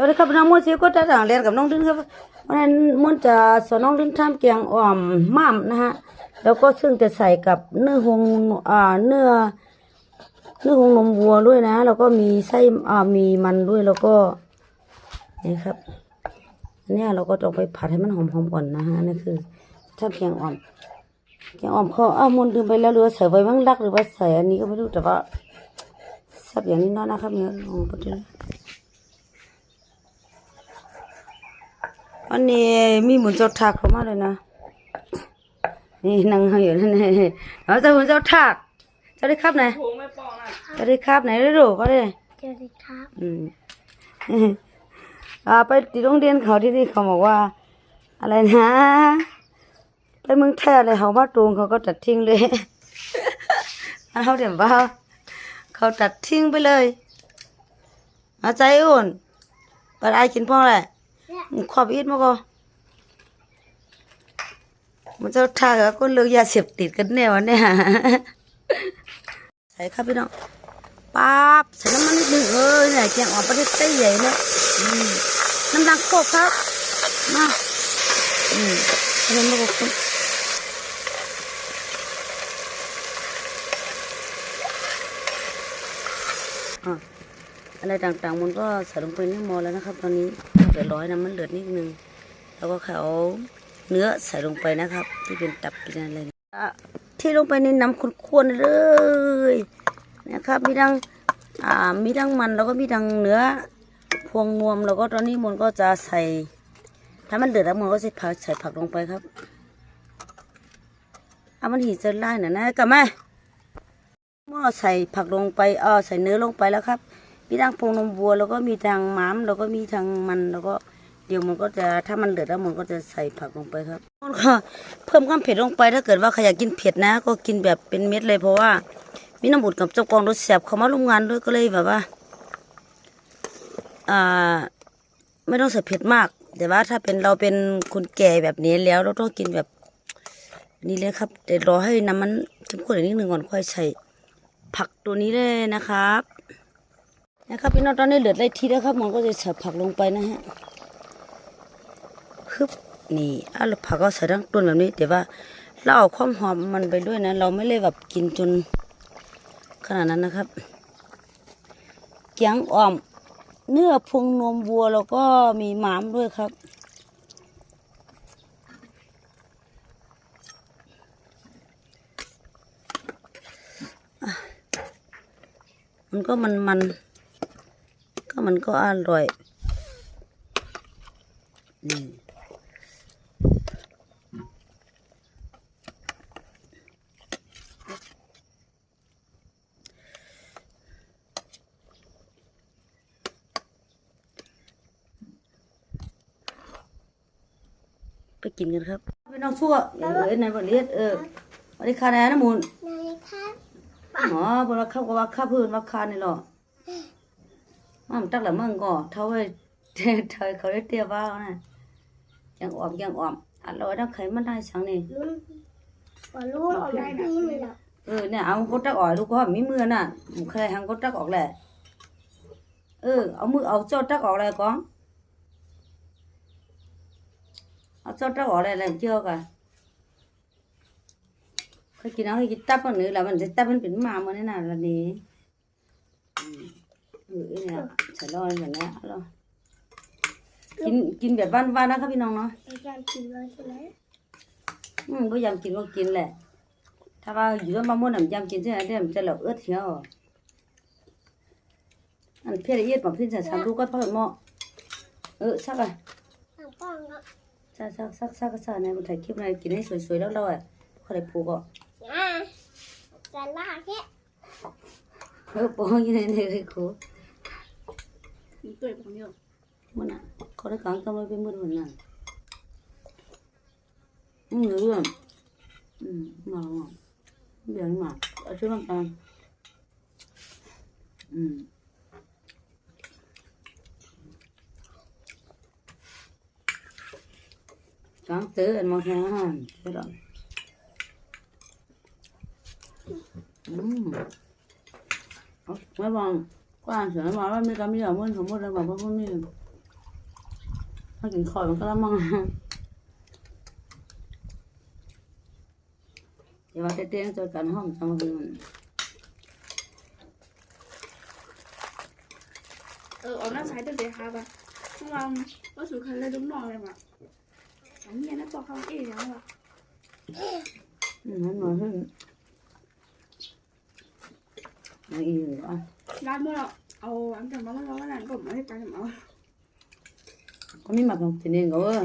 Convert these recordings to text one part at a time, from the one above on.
สวัสดีครับน้องมดเสียก็จะต่างเรียนกับน้องดินครับวันนั้นมดจะสอนน้องดินทำแกงอ่อมม่ามนะฮะแล้วก็ซึ่งจะใส่กับเนื้อหงอ่าเนื้อเนื้อหงนมวัวด้วยนะ แล้วก็มีไส้อ่ามีมันด้วยแล้วก็นี่ครับเนี้ยเราก็ต้องไปผัดให้มันหอมๆก่อนนะฮะนี่คือทำแกงอ่อมแกงอ่อมเขาอ้าวมดลืมไปแล้วหรือใส่ใบมังลักหรือว่าใส่อันนี้ก็ไม่รู้แต่ว่าแซ่บอย่างนี้เนาะนะครับเนี่ยลองไปดู วันนี้มีหมุนเจ้าทักเข้ามาเลยนะนี่นั่งอยู่นั่นนี่เราจะหมุนเจ้าทักจะได้ครับไหนจะได้ครับไหนได้ดูก็ได้สวัสดีครับอืมอ่าไปที่โรงเรียนเขาที่นี่เขาบอกว่า อะไรนะไปเมืองแท้เลยเขามาตรงเขาก็ตัดทิ้งเลยอันเขาเดี๋ยวว่าเขาตัดทิ้งไปเลยอาใจอุ่นไปไอ้กินพ่อแหละ มึงขอบอีดมาก็มันจะทากับคนเลือกยาเสพติดกันแน่วะเนี่ยใส่ครับพี่น้องป๊าบใส่น้ำมันนิดนึงเอ้ยเนี่ยแกงออกประเทศไต้ใหญ่เลยน้ำดังโคกครับมาอืมเห็นไหมครับอะอะไรต่างๆมันก็ใส่ลงไปในหม้อแล้วนะครับ ตอนนี้ เดือดร้อยนะมันเดือดนิดนึง แล้วก็เขาเนื้อใส่ลงไปนะครับ ที่เป็นตับเป็นอะไรที่ลงไปในน้ำข้นๆเลยนะครับ มีทั้งอ่ามีทั้งมันแล้วก็มีทั้งเนื้อพวงนวมแล้วก็ตอนนี้มันก็จะใส่ ถ้ามันเดือดแล้วมันก็จะผักใส่ผักลงไปครับเอามันหีจะไล่หน่อยนะกลับมาหม้อใส่ผักลงไปเออใส่เนื้อลงไปแล้วครับ มีทางพงนมวัวแล้วก็มีทางม้ามแล้วก็มีทางมันแล้วก็เดี๋ยวมันก็จะถ้ามันเดือดแล้วมันก็จะใส่ผักลงไปครับก็เพิ่มความเผ็ดลงไปถ้าเกิดว่าใครอยากกินเผ็ดนะ ก็กินแบบเป็นเม็ดเลยเพราะว่ามีน้ำบุดกับเจ้ากองรถแสบเขามาร่วมงานด้วยก็เลยแบบว่าอ่าไม่ต้องใส่เผ็ดมาก แต่ว่าถ้าเป็นเราเป็นคนแก่แบบนี้แล้วเราต้องกินแบบนี้เลยครับแต่รอให้น้ำมันเข้มข้นอีกนิดหนึ่งก่อนค่อยใส่ผักตัวนี้เลยนะครับ นะครับพี่น้องตอนนี้เหลือได้ทีแล้วครับมันก็จะใส่ผักลงไปนะฮะฮึบนี่อะแล้วผักก็ใส่ทั้งต้นแบบนี้แต่ว่าเราเอาความหอมมันไปด้วยนะ เราไม่เลยแบบกินจนขนาดนั้นนะครับเกียงอ่อม เนื้อพวงนมวัวแล้วก็มีหมามด้วยครับมันก็มันมัน มันก็อร่อยนี่ไปกินกันครับไปน้องชั่วเอ้ยนายบริเเออวันนี้คาแนนะมูลนายครับอ๋อบนว่าข้าวก็ว่าข้าพื้นว่าคานี่หรอ มันตักละมึงก็เท่าไว้เธอเขาได้เตี้ยบ้านะยังอ่อมยังอ่อมอร่อยนะไขมันได้สังนี่ลุ้นว่าลุ้นออกแบบนี้ไหมล่ะเออเนี่ยเอาก็ตักออกลูกก็มีมือน่ะใครหังก็ตักออกแหละเออเอามือเอาเจ้าตักออกเลยก่อนเอาเจ้าตักออกเลยแล้วเชื่อกันเคยกินเอาเคยกินตับมันนี่แล้วมันจะตับมันเป็นหมามันนี่น่ะละนี้ เออเนี่ยใส่ลอยแบบนี้เอาล่ะกินกินแบบบ้านๆนะครับพี่น้องเนาะอาจารย์กินเลยใช่ไหมอืมก็ยำกินก็กินแหละ ถ้าว่าอยู่แล้วมะม่วงน้ำยำกินใช่ไหมเดี๋ยวมันจะเหลือเอื้อเที่ยวอันเพี้ยละเอียดบอกพี่จะทำลูกก็เพิ่มหม้อเออสักอะทางป้องก็สักสักสักสักสักในบนถ่ายคลิปในกินให้สวยๆแล้วเราอะเขาได้ผูกอะอ่าจะลากแค่เออปองอยังไงเลยครู มันตัวแบบนี้มันอะเขาได้การกำลังไปมือคนนั้นอืมเรื่ออืมมาเดี๋ยวมาอาช่วยมันอืมกางเตอร์มาแค่นั้นเท่านั้อืมเอาไม่บอก กว้างเสียมาว่ามีกามีอย่างมันสมมติอะไรแบบว่าพวกนี้ถ้ากินข้าวมันก็ละมังเดี๋ยวว่าเต้นๆเจอกันห้องจังหวะมันเออเอาหน้าใช้ตัวเดียวครับอะเมื่อวาก็สุดคันเลยลูกน้องเลยว่ะอันนี้นะบอกเขาเองแล้วว่ะอืมมันมาขึ้น มาอีกเหรอร้านเมื่อเราเอาอันแต่มาเมื่อเราวันนั้นก็มาให้ไปทำเอา có mấy mặt không thì nên có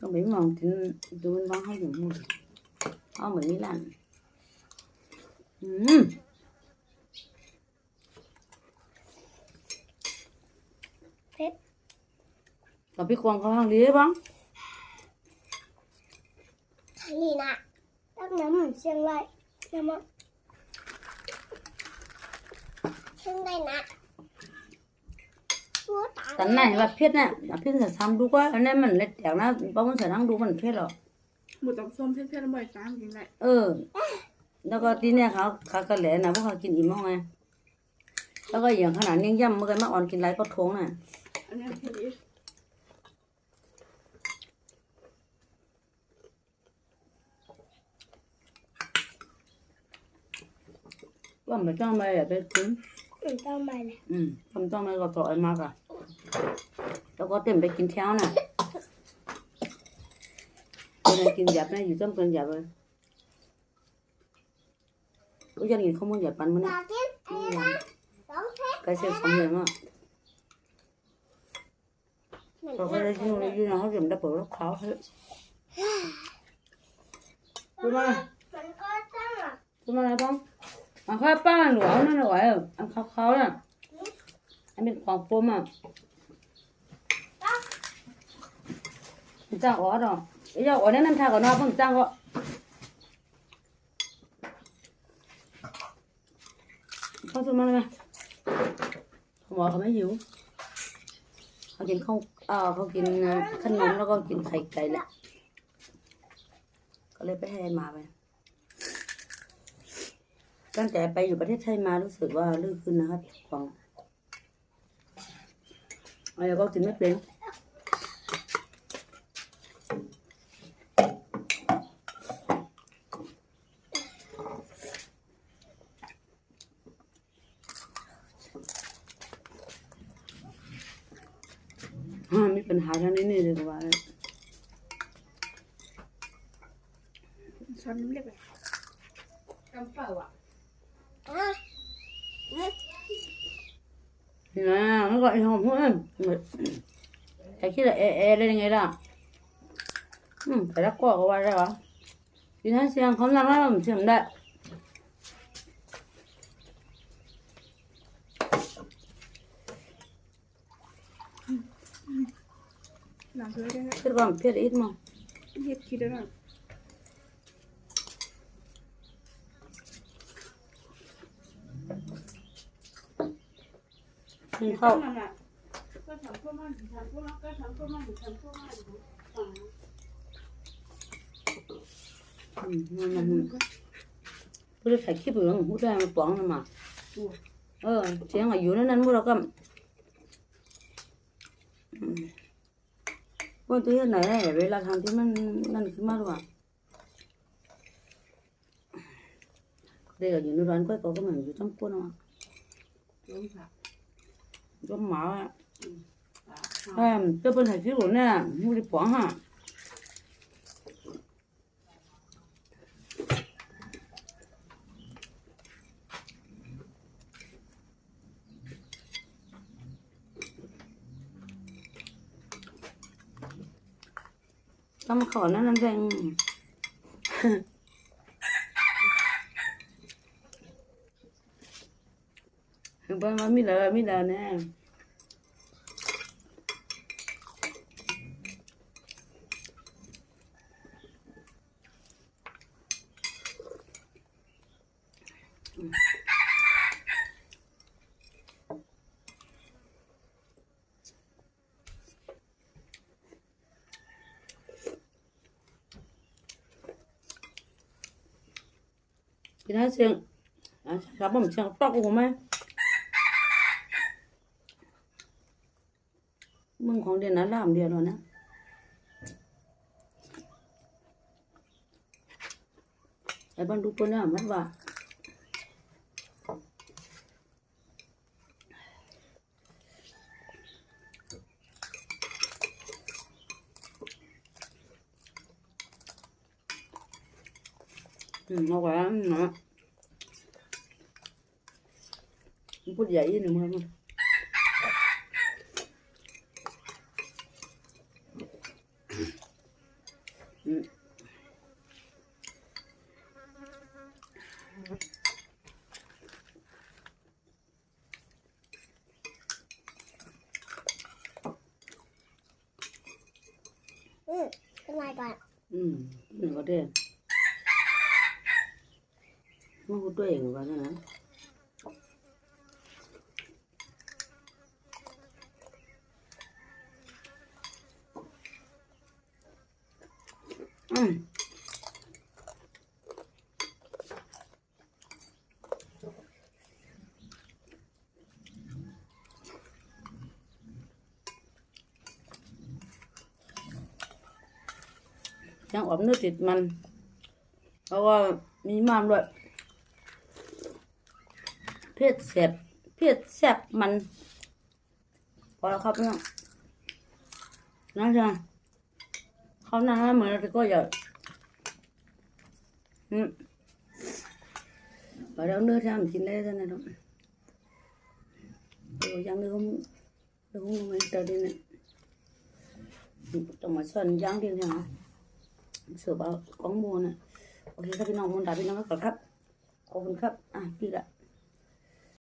có mấy mặt thì tôi bên vắng hay dùng mua có mấy lần ừ เผ็ด có biết con có hàng lý đấy băng นี่นะ ตั้งน้ำเหมือนเชียงรายน้ำมันเชียงรายนะตัวตา tấn này là phết nè là phết là xăm đu quá nên mình lấy đẻo nó bao nhiêu thời năng đu mình phết rồi หมูตำส้มเพื่อนๆบ่อยตามกินได้ ừ nó có tí nè เขาเขาก็แหล่นะพวกเขากินอิ่มห้องไงแล้วก็อย่างขนาดนี้ย่ำเมื่อกี้มาอ่อนกินไรก็ท้องน่ะอันนี้เพื่อนอีกก็ไม่ต้องไปแบบไปกิ นมันต้องมาเลยอืมทำต้องไม่ก็ต่อยมากอะ แล้วก็เต็มไปกินเช้าน่ะคนไหนกินหยาบนะอยู่ต้มกินหยาบเลยก็ยังกินข้าวมันหยาบปันมันอนะยากกินอะไรนะสองเผ็ด cái xe không hiểu mà เหมือน rồi cái đấy như này như nào họ dùng đắp bờ nó khó hết มันข้าวป้าหนูเอานั่นหน่อยอันเขาเขาน่ะอันเป็นของปมอะจ้างอ๋อหรอไอ้เจ้าอ๋อนั่นนั่นทากับนนอเพิ่งจ้างก็ขาสุดมานลยไหมหมอเขาไม่หิวเขากินข้าวเออเขากินขนมแล้วก็กินไข่ไก่แหละก็เลยไปให้มาไป ตั้งแต่ไปอยู่ประเทศไทยมารู้สึกว่าลื่นขึ้นนะครับของอะไรก็กินไม่เป็นอ่ามีปัญหาทางนี้นี่เลยว่าช้อนน้ำเล็กเลยกำเปล่าอะอะ nè nó gọi hòm hơn cái kia là e e lên ngay đó ừ phải đắt qua qua đây hả thì thấy xem không làm lắm xem đấy หลังเลยได้ cái còn phía ít mà เฮ็ดคิดได้ nhưng เข้า không นั่นน่ะก็ทำพวกมันทำพวกมันก็ทำ กินข้าวกูจะถ่ายคลิปอยู่แล้วกูได้มาป้องนมาเออเสียงอยู่นั้นนั้นพวกเราก็ว่าตัวไหนเวลาทำที่มันนั่นขึ้นมาหรือเปล่าเดี๋ยวอยู่ในร้านกล้วก็เหมือนอยู่ต้องกวนอะ เดียนนะล่ามเดียวแล้วนะไอ้บ้านดูปนเนี่ยมันว่าอื มเอาไว้นะมันพูดใหญ่ยี่หนึ่งมั้ง อืมเป็นไร ก่อนอืมหนึ่งก็ได้มันก็ตัวเองว่านั่นนะอืม ยังอมเนื้อติดมันเพราะว่ามีมามด้วย เผ็ดแสบเผ็ดแสบมันพอแล้วครับเพี่น้องนะจ๊ะเขาหน้าเหมือนก็อย่าอืมไปแล้วเนื้อที่ทำกินได้ท่านนะน้องเดี๋ยวยังเนื้อของเนื้อของมันเตอร์ดิเนี่ยต้องมาส่วนย่างเดียวเนี่ยนะ เสือเอาของมูลน่ะโอเคครับพี่น้องมูลด่าพี่น้องไว้ก่อนครับ ขอบคุณครับ อะพี่ละ